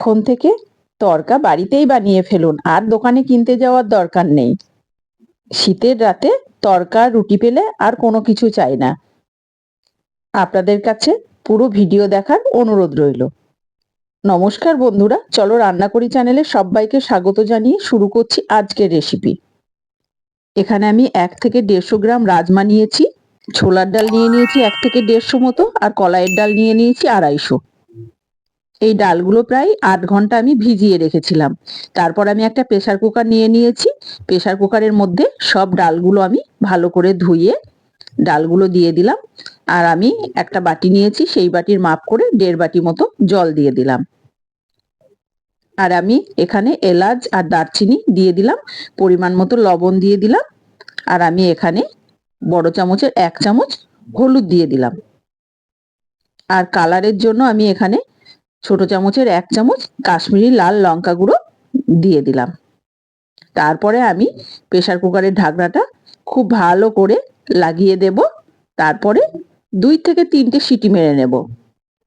এখন থেকে তরকা বাড়িতেই বানিয়ে ফেলুন, আর দোকানে কিনতে যাওয়ার দরকার নেই। শীতের রাতে তরকা, রুটি পেলে আর কোনো কিছু চাই না। আপনাদের কাছে পুরো ভিডিও দেখার অনুরোধ রইল। নমস্কার বন্ধুরা, চলো রান্না করি চ্যানেলে সবাইকে স্বাগত জানিয়ে শুরু করছি আজকের রেসিপি। এখানে আমি এক থেকে দেড়শো গ্রাম রাজমা নিয়েছি, ছোলার ডাল নিয়ে নিয়েছি এক থেকে দেড়শো মতো, আর কলাইয়ের ডাল নিয়ে নিয়েছি আড়াইশো। এই ডালগুলো প্রায় আট ঘণ্টা আমি ভিজিয়ে রেখেছিলাম। তারপর আমি একটা প্রেসার কুকার নিয়ে নিয়েছি। প্রেসার কুকারের মধ্যে সব ডালগুলো আমি ভালো করে ধুয়ে ডালগুলো দিয়ে দিলাম। আর আমি একটা বাটি নিয়েছি, সেই বাটির মাপ করে দেড় বাটি মতো জল দিয়ে দিলাম। আর আমি এখানে এলাচ আর দারচিনি দিয়ে দিলাম, পরিমাণ মতো লবণ দিয়ে দিলাম। আর আমি এখানে বড় চামচের এক চামচ হলুদ দিয়ে দিলাম। আর কালারের জন্য আমি এখানে ছোট চামচের এক চামচ কাশ্মীরি লাল লঙ্কা গুঁড়ো দিয়ে দিলাম। তারপরে আমি প্রেসার কুকারের ঢাকনাটা খুব ভালো করে লাগিয়ে দেব। তারপরে দুই থেকে তিনটে সিটি মেরে নেব।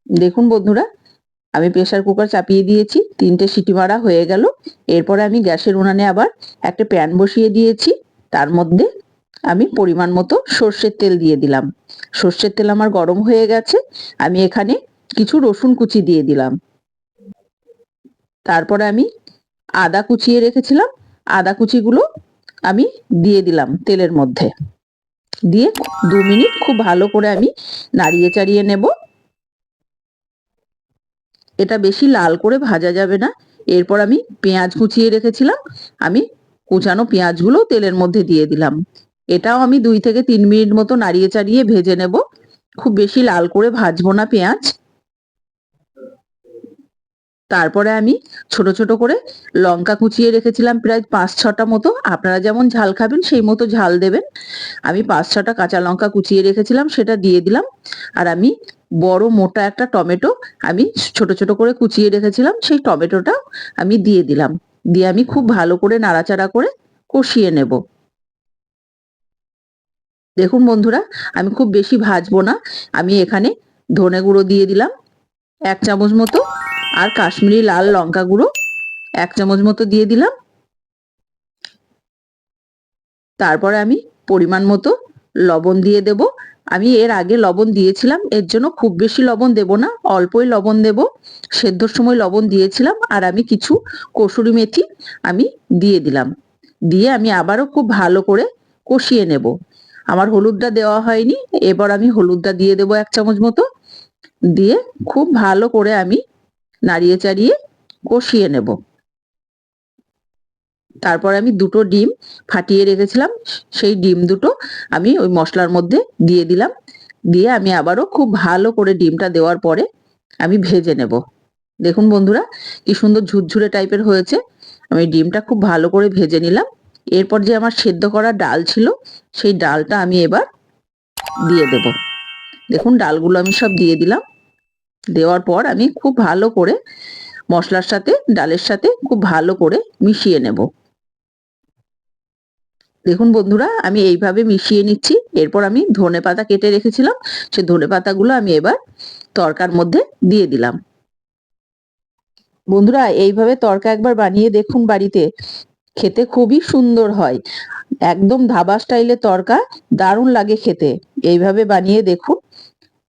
দেখুন বন্ধুরা, আমি প্রেসার কুকার চাপিয়ে দিয়েছি, তিনটে সিটি মারা হয়ে গেল। এরপরে আমি গ্যাসের উনানে আবার একটা প্যান বসিয়ে দিয়েছি। তার মধ্যে আমি পরিমাণ মতো সর্ষের তেল দিয়ে দিলাম। সর্ষের তেল আমার গরম হয়ে গেছে। আমি এখানে কিছু রসুন কুচি দিয়ে দিলাম। তারপরে আমি আদা কুচিয়ে রেখেছিলাম। আদা কুচিগুলো আমি দিয়ে দিলাম তেলের মধ্যে। দিয়ে দু মিনিট খুব ভালো করে আমি নাড়িয়ে চাড়িয়ে নেব। এটা বেশি লাল করে ভাজা যাবে না। এরপর আমি পেঁয়াজ কুচিয়ে রেখেছিলাম। আমি কুচানো পেঁয়াজগুলো তেলের মধ্যে দিয়ে দিলাম। এটাও আমি দুই থেকে তিন মিনিট মতো নাড়িয়ে চাড়িয়ে ভেজে নেব। খুব বেশি লাল করে ভাজবো না পেঁয়াজ। তারপরে আমি ছোট ছোট করে লঙ্কা কুচিয়ে রেখেছিলাম প্রায় পাঁচ ছটা মতো। আপনারা যেমন ঝাল খাবেন সেই মতো ঝাল দেবেন। আমি পাঁচ ছটা কাঁচা লঙ্কা কুচিয়ে রেখেছিলাম, সেটা দিয়ে দিলাম। আর আমি বড় মোটা একটা টমেটো আমি ছোট ছোট করে কুচিয়ে রেখেছিলাম, সেই টমেটোটা আমি দিয়ে দিলাম। দিয়ে আমি খুব ভালো করে নাড়াচাড়া করে কষিয়ে নেব। দেখুন বন্ধুরা, আমি খুব বেশি ভাজবো না। আমি এখানে ধনে গুঁড়ো দিয়ে দিলাম, এক চামচ মতো। আর কাশ্মীরি লাল লঙ্কা গুঁড়ো এক চামচ মতো দিয়ে দিলাম। তারপরে আমি পরিমাণ মতো লবণ দিয়ে দেব। আমি এর আগে লবণ দিয়েছিলাম, এর জন্য খুব বেশি লবণ দেব না, অল্পই লবণ দেব। সেদ্ধর সময় লবণ দিয়েছিলাম আর আমি কিছু কসুরি মেথি আমি দিয়ে দিলাম। দিয়ে আমি আবারও খুব ভালো করে কষিয়ে নেব। আমার হলুদটা দেওয়া হয়নি, এবার আমি হলুদটা দিয়ে দেব এক চামচ মতো। দিয়ে খুব ভালো করে আমি নাড়িয়ে চাড়িয়ে কষিয়ে নেব। তারপর আমি দুটো ডিম ফাটিয়ে রেখেছিলাম। সেই ডিম দুটো আমি ওই মশলার মধ্যে দিয়ে দিলাম। দিয়ে আমি আবারও খুব ভালো করে ডিমটা দেওয়ার পরে আমি ভেজে নেব। দেখুন বন্ধুরা, কি সুন্দর ঝুরঝুরে টাইপের হয়েছে। আমি ডিমটা খুব ভালো করে ভেজে নিলাম। এরপর যে আমার সেদ্ধ করা ডাল ছিল, সেই ডালটা আমি এবার দিয়ে দেব। দেখুন, ডালগুলো আমি সব দিয়ে দিলাম। দেওয়ার পর আমি খুব ভালো করে মশলার সাথে, ডালের সাথে খুব ভালো করে মিশিয়ে নেব। দেখুন বন্ধুরা, আমি এইভাবে মিশিয়ে নিচ্ছি। এরপর আমি ধনে পাতা কেটে রেখেছিলাম। সে ধনে পাতাগুলো আমি এবার তরকার মধ্যে দিয়ে দিলাম। বন্ধুরা, এইভাবে তরকা একবার বানিয়ে দেখুন বাড়িতে। খেতে খুবই সুন্দর হয়। একদম ধাবা স্টাইলে তরকা, দারুণ লাগে খেতে। এইভাবে বানিয়ে দেখুন।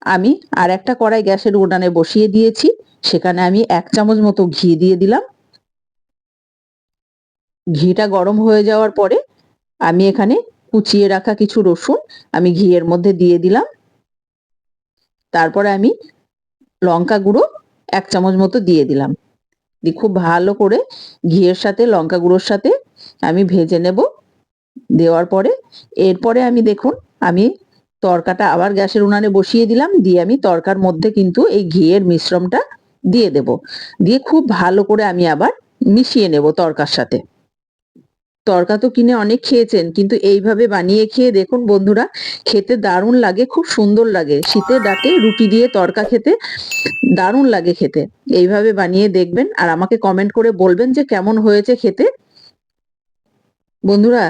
আমি আর একটা কড়াই গ্যাসের উনানে বসিয়ে দিয়েছি। সেখানে আমি এক চামচ মতো ঘি দিয়ে দিলাম। ঘিটা গরম হয়ে যাওয়ার পরে আমি এখানে কুচিয়ে রাখা কিছু রসুন আমি ঘিয়ের মধ্যে দিয়ে দিলাম। তারপরে আমি লঙ্কা গুঁড়ো এক চামচ মতো দিয়ে দিলাম। খুব ভালো করে ঘিয়ের সাথে, লঙ্কা গুঁড়োর সাথে আমি ভেজে নেব। দেওয়ার পরে, এরপরে আমি দেখুন, আমি তরকাটা আবার গ্যাসের উনানে বসিয়ে দিলাম। দিয়ে আমি তরকার মধ্যে কিন্তু এই ঘিয়ের মিশ্রণটা দিয়ে দেব। দিয়ে খুব ভালো করে আমি আবার মিশিয়ে নেব তরকার সাথে। তরকা তো কিনে অনেক খেয়েছেন, কিন্তু এইভাবে বানিয়ে খেয়ে দেখুন বন্ধুরা, খেতে দারুণ লাগে, খুব সুন্দর লাগে। শীতের রাতে রুটি দিয়ে তরকা খেতে দারুণ লাগে খেতে। এইভাবে বানিয়ে দেখবেন আর আমাকে কমেন্ট করে বলবেন যে কেমন হয়েছে খেতে। বন্ধুরা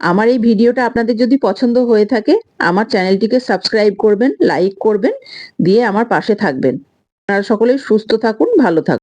আমার এই ভিডিওটা আপনাদের যদি পছন্দ হয়ে থাকে, আমার চ্যানেলটিকে সাবস্ক্রাইব করবেন, লাইক করবেন, দিয়ে আমার পাশে থাকবেন। আপনারা সকলেই সুস্থ থাকুন, ভালো থাকুন।